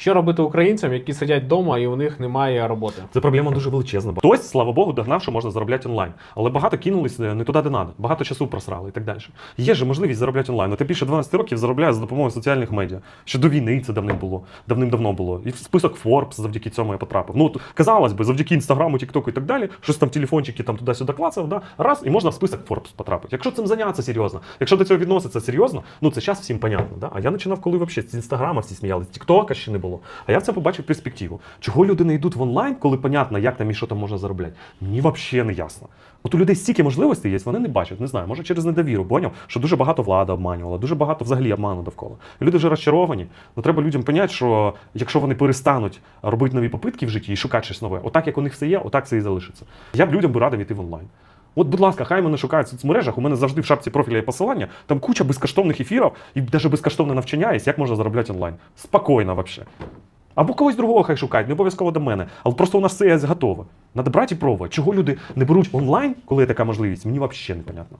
Що робити українцям, які сидять вдома і у них немає роботи? Це проблема дуже величезна. Хтось, слава Богу, догнав, що можна заробляти онлайн. Але багато кинулись не туди, де треба. Багато часу просрали і так далі. Є же можливість заробляти онлайн. Ти більше 12 років заробляє за допомогою соціальних медіа. Ще до війни це давним було, давним-давно було. І в список Forbes завдяки цьому я потрапив. Ну, казалось би, завдяки інстаграму, тіктоку і так далі, щось там телефончики там туди-сюди клацав, да? раз, і можна в список Forbes потрапити. Якщо цим зайнятися серйозно, якщо до цього відноситься серйозно, ну це зараз всім понятно. Да? А я починав, коли взагалі з інстаграма всі сміялись, тіктока ще не було. А я в це побачив перспективу. Чого люди не йдуть в онлайн, коли понятно, як там і що там можна заробляти? Мені взагалі не ясно. От у людей стільки можливостей є, вони не бачать, не знаю, може через недовіру, поняв, що дуже багато влада обманювала, дуже багато взагалі обману довкола. Люди вже розчаровані. Ну треба людям поняти, що якщо вони перестануть робити нові попитки в житті і шукати щось нове, отак як у них все є, отак все і залишиться. Я б людям би радив йти в онлайн. От, будь ласка, хай мене шукають в соцмережах. У мене завжди в шапці профіля є посилання. Там куча безкоштовних ефірів і навіть безкоштовне навчання є, як можна заробляти онлайн. Спокійно взагалі. Або когось другого хай шукають, не обов'язково до мене. Але просто у нас це готове. Надо брати і пробувати. Чого люди не беруть онлайн, коли є така можливість, мені взагалі непонятно.